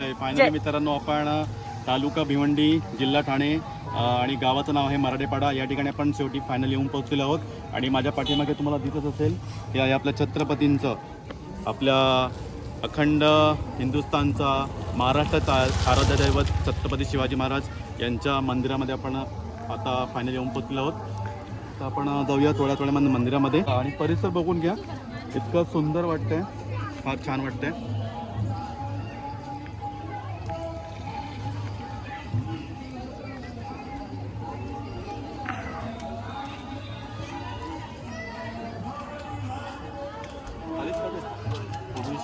Finally मित्रांनो आपण तालुका भिवंडी जिल्हा ठाणे आणि गावाचं नाव आहे मराठेपाडा. या ठिकाणी आपण शेवटी फायनल येऊन पोहोचलेलो आहोत. आणि माझ्या पाठीमागे तुम्हाला दिसत असेल हे आहे आपल्या छत्रपतींचं आपल्या अखंड हिंदुस्थानचा महाराष्ट्राचा आराध्य दैवत छत्रपती शिवाजी महाराज यांच्या मंदिरामध्ये आपण आता फायनल येऊन पोहोचलेलो आहोत. तर आपण जाऊया थोड्या थोड्या मंदिरामध्ये. आणि परिसर बघून घ्या. इतकं सुंदर वाटतंय. फार छान वाटतंय.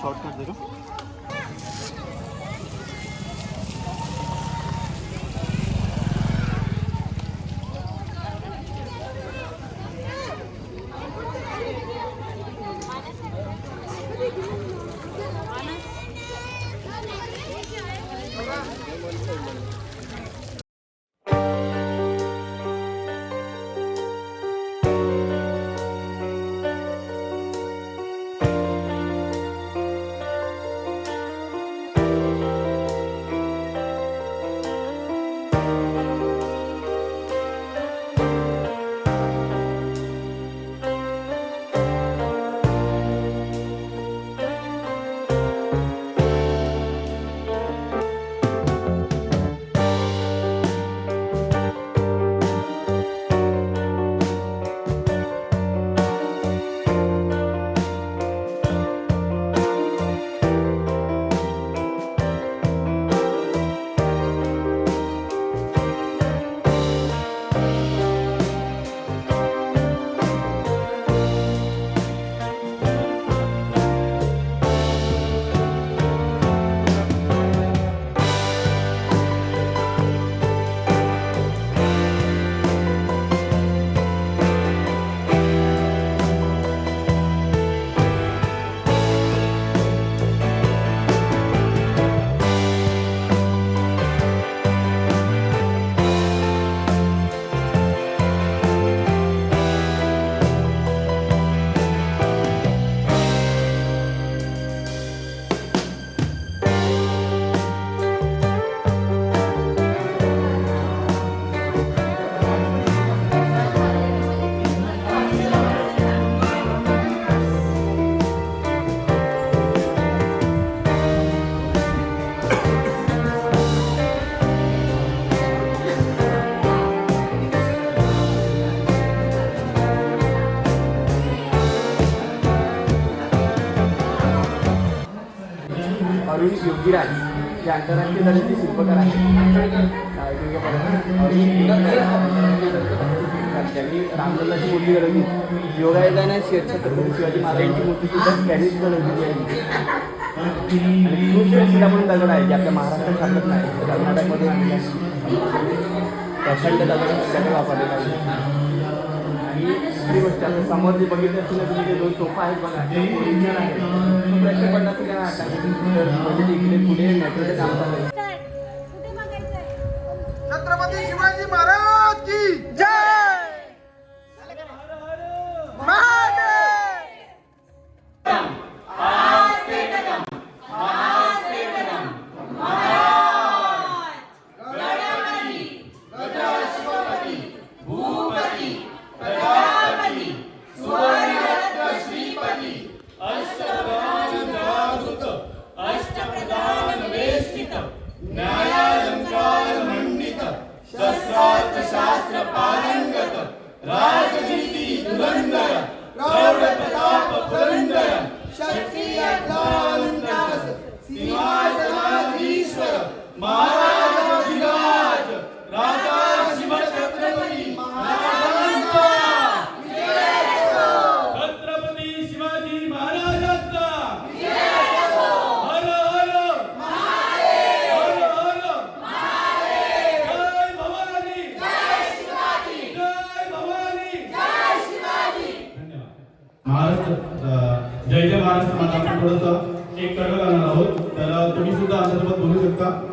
şarkı ederim. अरुण योगीराज जे आंतरराष्ट्रीय दर्जाचे शिल्पकार आहेत. त्यांनी रामलल्लाची मूर्ती घडवली. योगायोगाने शि- छत्रपती शिवाजी महाराजांची मूर्ती सुद्धा त्यांनीच घडवलेली आहे. आणि खूप सुद्धा पण दगड आहे जे आपल्या महाराष्ट्रात सापडत नाही कर्नाटकमध्ये प्रचंड दगड त्याने वापरलेला आहे दुसरी गोष्ट आता समोर जे बघितलं असेल ना तुम्ही ते दोन सोफा आहेत बघा. ते ओरिजिनल आहे तो प्रश्न पडला असेल का तर म्हणजे इकडे पुढे मेट्रोचं काम चालू आहे. कुठे छत्रपती शिवाजी महाराज की थोडंसं एक आहोत. त्याला तुम्ही सुद्धा आमच्यासोबत बोलू शकता.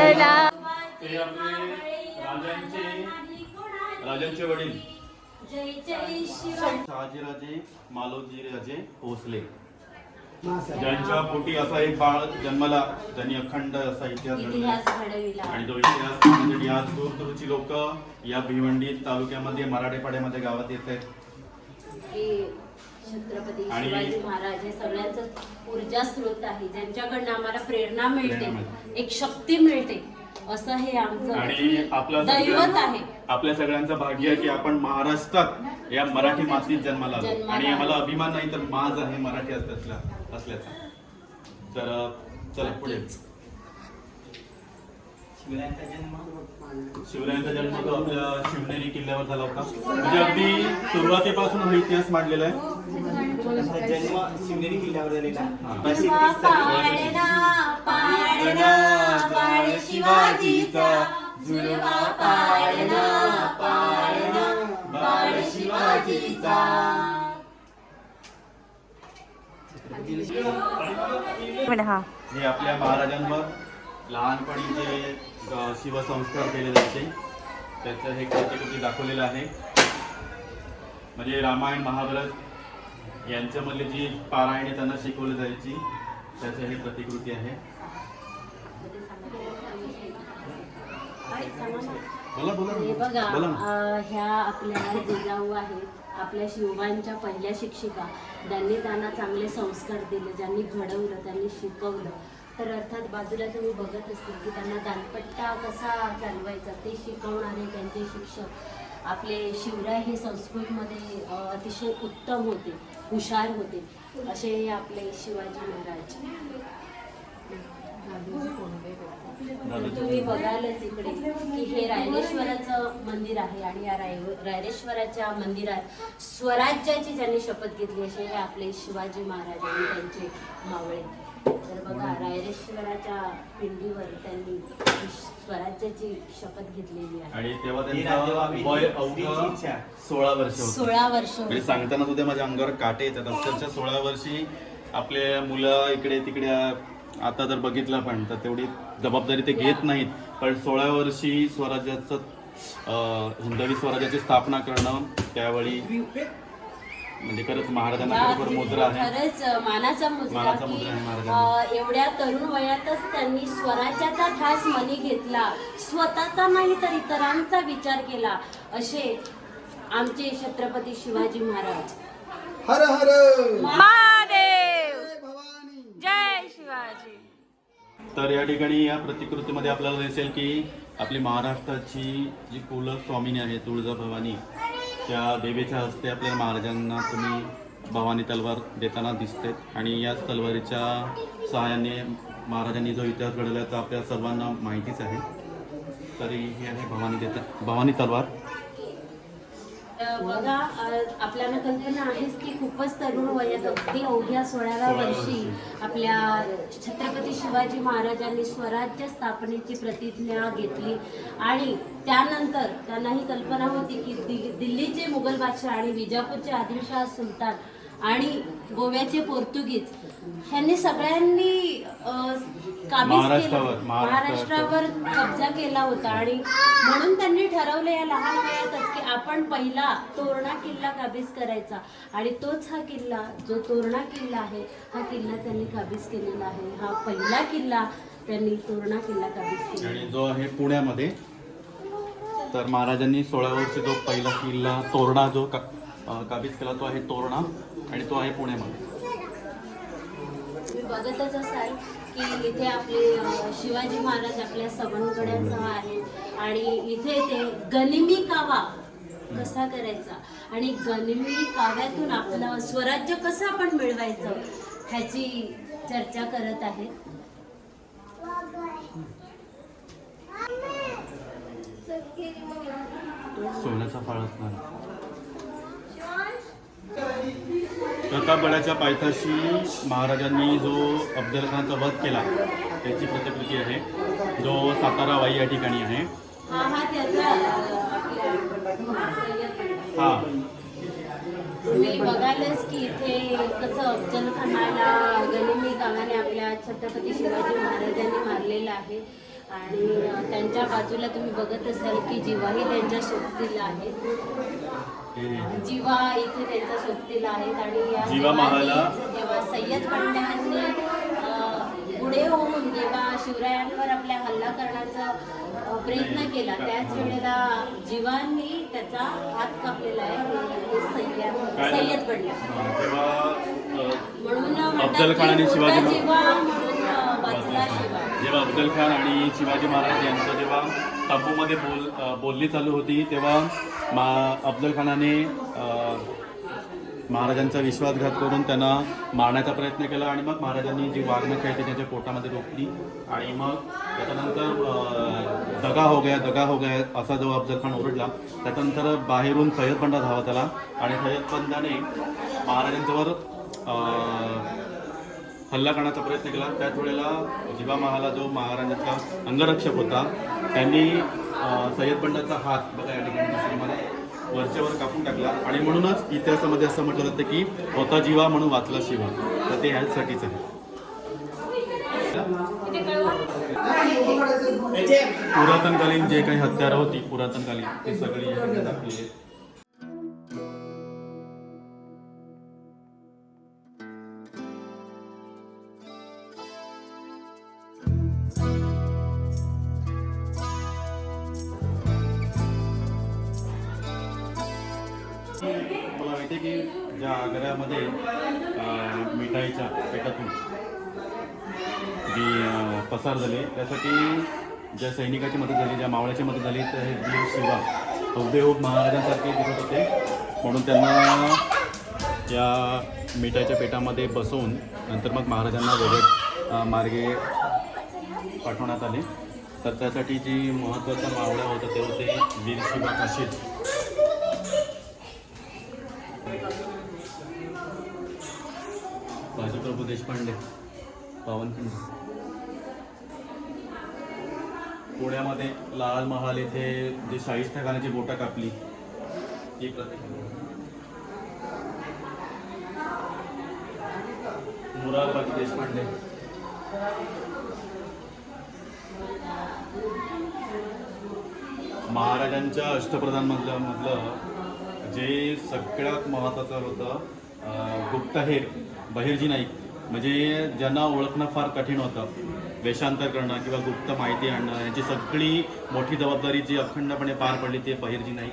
आपले राजांचे राजांचे वडील. शहाजीराजे मालोजी राजे भोसले. ज्यांच्या पोटी असा एक बाळ जन्मला त्यांनी अखंड असा इतिहास घडविला. आणि तो इतिहास पाहण्यासाठी आज दूरदूरची लोक या भिवंडी तालुक्यामध्ये मराठेपाड्यामध्ये गावात येत आहेत. छत्रपती आणि- शिवाजी महाराज हे सगळ्यांचं ऊर्जा स्रोत आहे. ज्यांच्याकडनं आम्हाला प्रेरणा मिळते. एक शक्ती मिळते असं हे आणि आमचं आपलं दैवत सगळ्यांचं- आहे. आपल्या सगळ्यांचं भाग्य आहे की आपण महाराष्ट्रात या मराठी मातीत जन्माला आलो जन्माला आणि आलो. आम्हाला अभिमान नाही तर माज आहे मराठी असल्याचा असल्याचा. तर अं, चला पुढे. शिवरायांचा जन्म तो आपल्या शिवनेरी किल्ल्यावर झाला होता. म्हणजे अगदी सुरुवातीपासून हा इतिहास मांडलेला आहे. जन्म शिवनेरी किल्ल्यावर झालेला. हा. पाळणा पाळणा बाळ शिवाजीचा जुलवा पाळणा पाळणा बाळ शिवाजीचा. हा. आपल्या महाराजांवर लहानपणी जे शिवसंस्कार केले जायचे त्याचं हे प्रतिकृती दाखवलेलं आहे. म्हणजे रामायण महाभारत यांच्यामधली जी पारायणे त्यांना शिकवली जायची त्याचं हे प्रतिकृती आहे. बोला बोला हे बघा बोला ना. अं, ह्या आपल्या जिजाऊ आहेत आपल्या शिवबांच्या पहिल्या शिक्षिका ज्यांनी त्यांना चांगले संस्कार दिले ज्यांनी घडवलं त्यांनी शिकवलं. तर अर्थात बाजूला तुम्ही बघत असतील की त्यांना दानपट्टा कसा चालवायचा ते शिकवणारे त्यांचे शिक्षक आपले शिवराय हे संस्कृतमध्ये अतिशय उत्तम होते हुशार होते असे हे आपले शिवाजी महाराज. तुम्ही बघालच इकडे की हे रायरेश्वराचं मंदिर आहे आणि या राय रायरेश्वराच्या मंदिरात स्वराज्याची ज्यांनी शपथ घेतली असे हे आपले शिवाजी महाराज आणि त्यांचे मावळे. तर बघा रायरेश्वराच्या पिंडीवर त्यांनी स्वराज्याची शपथ घेतलेली आहे. आणि तेव्हा ही त्यांचं वय अवघं. सोळा वर्ष होतं. सोळा वर्ष म्हणजे सांगताना सुद्धा माझ्या अंगावर काटे येतात. अक्षरशः सोळा वर्षी आपले मुलं इकडे तिकडे आता जर बघितलं पण तर तेवढी जबाबदारी ते घेत नाहीत. पण सोळा वर्षी स्वराज्याचं अं, हिंदवी स्वराज्याची स्थापना करणं त्यावेळी म्हणजे खरंच महाराजांना बरोबर मुद्रा आहे. खरंच मानाचा मुद्रा मानाचा की आहे महाराजांना. अं, एवढ्या तरुण वयातच त्यांनी स्वराज्याचा ध्यास मनी घेतला. स्वतःचा नाही तर इतरांचा विचार केला. असे आमचे छत्रपती शिवाजी महाराज. हर हर! महादेव! भवानी! जय शिवाजी! तर या ठिकाणी या प्रतिकृतीमध्ये आपल्याला दिसेल की आपली महाराष्ट्राची जी कुलस्वामिनी आहे तुळजाभवानी त्या देवीच्या हस्ते आपल्या महाराजांना तुम्ही भवानी तलवार देताना दिसते आणि याच तलवारीच्या सहाय्याने महाराजांनी जो इतिहास घडवला तो आपल्या सर्वांना माहितीच आहे. तरी ही आहे भवानी देता भवानी तलवार. बघा आपल्याला कल्पना आहेच की खूपच तरुण वयात अगदी अवघ्या सोळाव्या वर्षी. आपल्या छत्रपती शिवाजी महाराजांनी स्वराज्य स्थापनेची प्रतिज्ञा घेतली. आणि त्यानंतर त्यांना ही कल्पना होती की दिल्लीचे मुघल बादशाह आणि विजापूरचे आदिलशाह सुलतान आणि गोव्याचे पोर्तुगीज ह्यांनी सगळ्यांनी काबीज महाराष्ट्रावर, केलं. महाराष्ट्रावर. महाराष्ट्रावर. कब्जा केला होता आणि म्हणून त्यांनी ठरवलं या लहान वयातच की आपण पहिला तोरणा किल्ला काबीज करायचा आणि तोच हा किल्ला जो तोरणा किल्ला आहे हा किल्ला त्यांनी काबीज केलेला आहे. हा पहिला किल्ला त्यांनी तोरणा किल्ला काबीज केला आणि जो आहे पुण्यामध्ये तर महाराजांनी सोळा वर्षी जो पहिला किल्ला तोरणा जो का काबीज केला तो आहे तोरणा आणि तो आहे पुण्यामध्ये तुम्ही बघतच असाल की इथे आपले शिवाजी महाराज आपल्या सवंगड्यासह आहेत आणि इथे ते गनिमी कावा कसा करायचा आणि गनिमी काव्यातून आपलं स्वराज्य कसं आपण मिळवायचं ह्याची चर्चा करत आहेत सोन्याचा फाळ असणार. प्रतापगडाच्या पायथ्याशी महाराजांनी जो अफजल खानचा वध केला त्याची प्रतिकृती आहे. जो सातारा वाई या ठिकाणी आहे. हा हा हा. तुम्ही बघालच की इथे कसं अफजल खानाला गनिमी गावाने आपल्या छत्रपती शिवाजी महाराजांनी मारलेलं आहे. आणि त्यांच्या बाजूला तुम्ही बघत असाल की जिवाही त्यांच्या सोबतीला आहे हे जिवा इथे त्यांच्या सोबतीला आहेत आणि या जिवा महाला- जिवांनी जेव्हा सय्यद बंड्यांनी अ, पुढे होऊन जेव्हा शिवरायांवर आपल्या हल्ला करण्याचा प्रयत्न केला त्याच वेळेला जीवांनी त्याचा हात कापलेला आहे सय्यद अं, म्हणून म्हणतात जिवा म्हणून वाचला जेव्हा अफजल खान आणि शिवाजी महाराज यांचं जेव्हा तंबूमध्ये बोल बोलणी चालू होती तेव्हा मा अफजल खानाने महाराजांचा विश्वासघात करून त्यांना मारण्याचा प्रयत्न केला आणि मग महाराजांनी जी वाघनख आहे ती त्यांच्या पोटामध्ये रोखली आणि मग त्याच्यानंतर दगा हो गया दगा हो गया असा जो अफजल खान ओरडला त्याच्यानंतर बाहेरून सय्यद बंडा धावत आला आणि सय्यद महाराजांच्यावर हल्ला करण्याचा प्रयत्न केला. त्याच वेळेला जिवा महाला जो महाराजांचा अंगरक्षक होता त्यांनी सय्यद बंडाचा हात बघा या ठिकाणी मला वरच्यावर कापून टाकला. आणि म्हणूनच इतिहासामध्ये असं म्हटलं जातं की होता जीवा म्हणून वाचला शिवा. तर ते ह्याचसाठीच आहे. पुरातनकालीन जे काही हत्यारं होती पुरातनकालीन ते सगळी दाखवली आहेत. झाले. झाली त्यासाठी ज्या सैनिकाची मदत झाली ज्या मावळ्याची मदत झाली तर हे वीर शिवा हौदेहूब महाराजांसारखे दिसत होते. म्हणून त्यांना या मिठाईच्या पेटामध्ये बसवून नंतर मग महाराजांना वेगळे मार्गे पाठवण्यात आले. तर त्यासाठी जी महत्त्वाचा मावळ्या होत्या ते होते वीर शिवा काशीद. बाजीप्रभू देशपांडे पावनखिंड पुण्यामध्ये लाल महाल येथे जे शाहिस्ता खानाची बोटं कापली. ती प्रतिमा मुरारबाजी देशपांडे. महाराजांच्या अष्टप्रधानमधलं मधलं जे सगळ्यात महत्त्वाचं होतं गुप्तहेर बहिर्जी नाईक. म्हणजे ज्यांना ओळखणं फार कठीण होतं. वेषांतर करणं किंवा गुप्त माहिती आणणं याची सगळी मोठी जबाबदारी जी अखंडपणे पार पडली ती बहिर्जी नाही.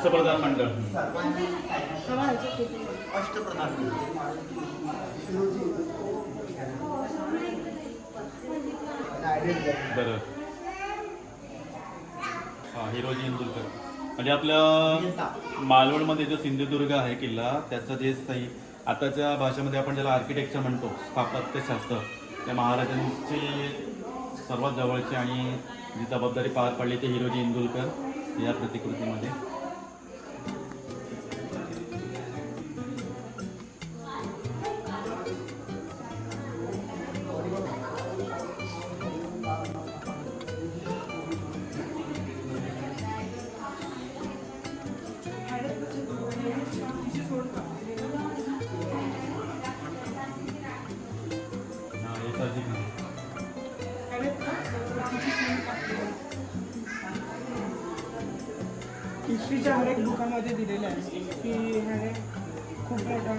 अष्टप्रधान मंडळ. बरं. हा हिरोजी इंदुलकर म्हणजे आपल्या मालवणमध्ये जो सिंधुदुर्ग आहे किल्ला त्याचं जे सही आताच्या भाषेमध्ये आपण ज्याला आर्किटेक्चर म्हणतो स्थापत्यशास्त्र त्या महाराजांची सर्वात जवळची आणि जी जबाबदारी पार पडली ते हिरोजी इंदुलकर या प्रतिकृतीमध्ये. की ह्याने खूप मोठा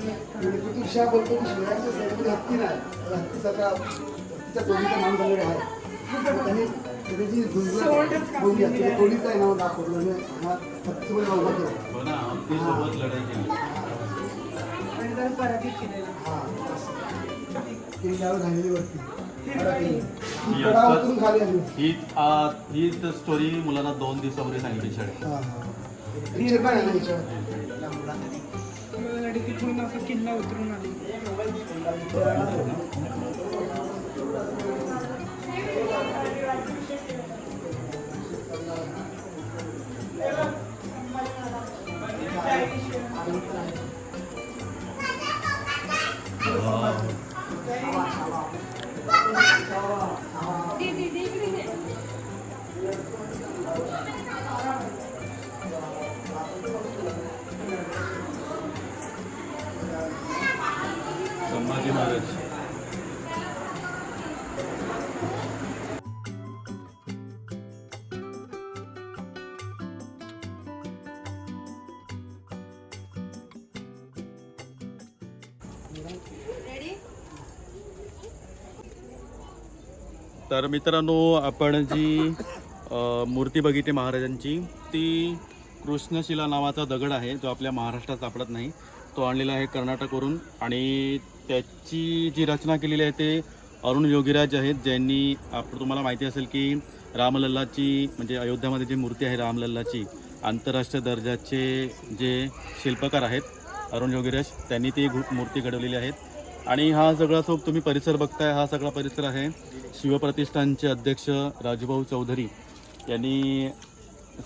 ऋतुषा बोलतो की शिवरायांच्या सैनिक हत्ती नाही हत्तीसारखा हत्तीच्या टोळीचं नाव झालेलं आहे. तर त्यांनी त्याची कापली टोळी आहे आहे. त्या टोळीचं आहे. नाव दाखवलं म्हणजे हा हत्तीसोबत नाव उभा केलं हो आणि केलेला. हा. ही ही ही स्टोरी मुलांना दोन दिवसापूर्वी सांगितली शाळेत. मुलांसाठी तिथून असं किल्ला उतरून आली तर मित्रांनो आपण जी मूर्ती बघितली महाराजांची ती कृष्णशिला नावाचा दगड आहे जो आपल्या महाराष्ट्रात सापडत नाही. तो आणलेला आहे कर्नाटकवरून आणि त्याची जी रचना केलेली आहे ते अरुण योगीराज आहेत ज्यांनी आपण तुम्हाला माहिती असेल की रामलल्लाची म्हणजे अयोध्यामध्ये जी मूर्ती आहे रामलल्लाची आंतरराष्ट्रीय दर्जाचे जे शिल्पकार आहेत अरुण योगीराज त्यांनी ती मूर्ती घडवलेली आहेत आणि हा सगळा जो तुम्ही परिसर बघताय हा सगळा परिसर आहे शिवप्रतिष्ठानचे अध्यक्ष राजूभाऊ चौधरी यांनी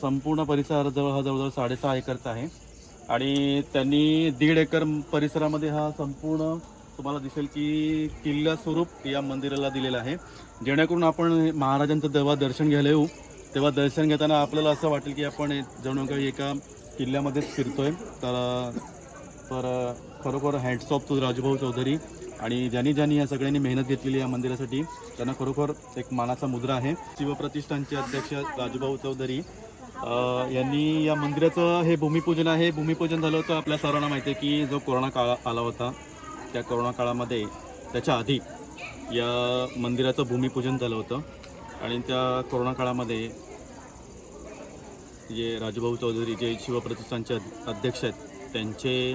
संपूर्ण परिसर जवळ हा जवळजवळ साडेसहा एकरचा आहे. आणि त्यांनी दीड एकर परिसरामध्ये हा संपूर्ण तुम्हाला दिसेल की किल्ला स्वरूप या मंदिराला दिलेला आहे. जेणेकरून आपण महाराजांचं जेव्हा दर्शन घ्यायला येऊ. तेव्हा दर्शन घेताना आपल्याला असं वाटेल की आपण जणू काही एका किल्ल्यामध्येच फिरतोय. तर तर खरोखर hats off off to Rajubhau Chaudhari आणि ज्यांनी ज्यांनी या सगळ्यांनी मेहनत घेतलेली या मंदिरासाठी त्यांना खरोखर एक मानाचा मुद्रा आहे. शिवप्रतिष्ठानचे अध्यक्ष राजूभाऊ चौधरी यांनी या मंदिराचं हे भूमिपूजन आहे. भूमिपूजन झालं होतं. आपल्या सर्वांना माहिती आहे की जो कोरोना काळ आला होता त्या कोरोना काळामध्ये त्याच्या आधी या मंदिराचं भूमिपूजन झालं होतं. आणि त्या कोरोना काळामध्ये जे राजूभाऊ चौधरी जे शिवप्रतिष्ठानचे अध्यक्ष आहेत त्यांचे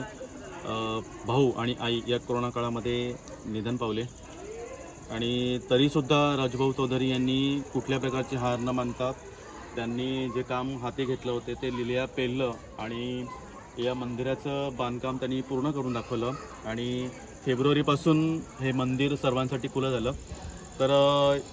भाऊ आणि आई या कोरोना काळामध्ये निधन पावले. आणि तरीसुद्धा राजभाऊ चौधरी यांनी कुठल्या प्रकारची हार न मानतात त्यांनी जे काम हाती घेतलं होते ते लिलिया पेललं आणि या मंदिराचं बांधकाम त्यांनी पूर्ण करून दाखवलं. आणि फेब्रुवारीपासून हे मंदिर सर्वांसाठी खुलं झालं. तर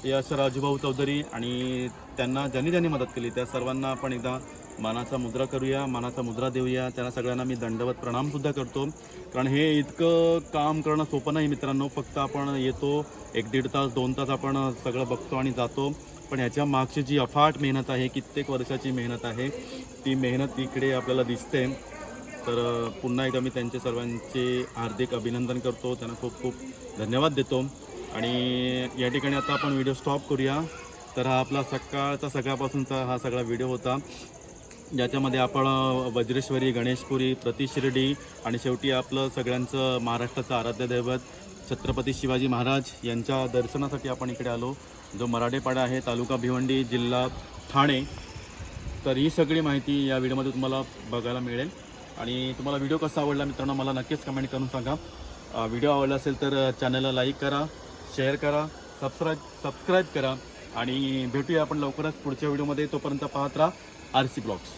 या राजूभाऊ चौधरी आणि त्यांना ज्यांनी ज्यांनी मदत केली त्या सर्वांना आपण एकदा मानाचा मुद्रा करूया मानाचा मुद्रा देऊया. त्यांना सगळ्यांना मी दंडवत प्रणामसुद्धा करतो. कारण हे इतकं काम करणं सोपं नाही मित्रांनो. फक्त आपण येतो एक दीड तास दोन तास आपण सगळं बघतो आणि जातो. पण ह्याच्या मागची जी अफाट मेहनत आहे कित्येक वर्षाची मेहनत आहे ती मेहनत इकडे आपल्याला दिसते. तर पुन्हा एकदा मी त्यांचे सर्वांचे हार्दिक अभिनंदन करतो. त्यांना खूप खूप धन्यवाद देतो. आणि या ठिकाणी आता आपण व्हिडिओ स्टॉप करूया. तर हा आपला सकाळचा सकाळपासूनचा हा सगळा व्हिडिओ होता. ज्याच्यामध्ये आपण वज्रेश्वरी गणेशपुरी प्रतिशिर्डी आणि शेवटी आपलं सगळ्यांचं महाराष्ट्राचं आराध्य दैवत छत्रपती शिवाजी महाराज यांच्या दर्शनासाठी आपण इकडे आलो. जो मराठेपाडा आहे तालुका भिवंडी जिल्हा ठाणे तर ही सगळी माहिती या व्हिडिओमध्ये तुम्हाला बघायला मिळेल. आणि तुम्हाला व्हिडिओ कसा आवडला मित्रांनो मला नक्कीच कमेंट करून सांगा. व्हिडिओ आवडला असेल तर चॅनलला लाईक करा शेअर करा सबस्क्राईब सबस्क्राईब करा. आणि भेटूया आपण लवकरच पुढच्या व्हिडिओमध्ये. तोपर्यंत पाहत राहा. R C blogs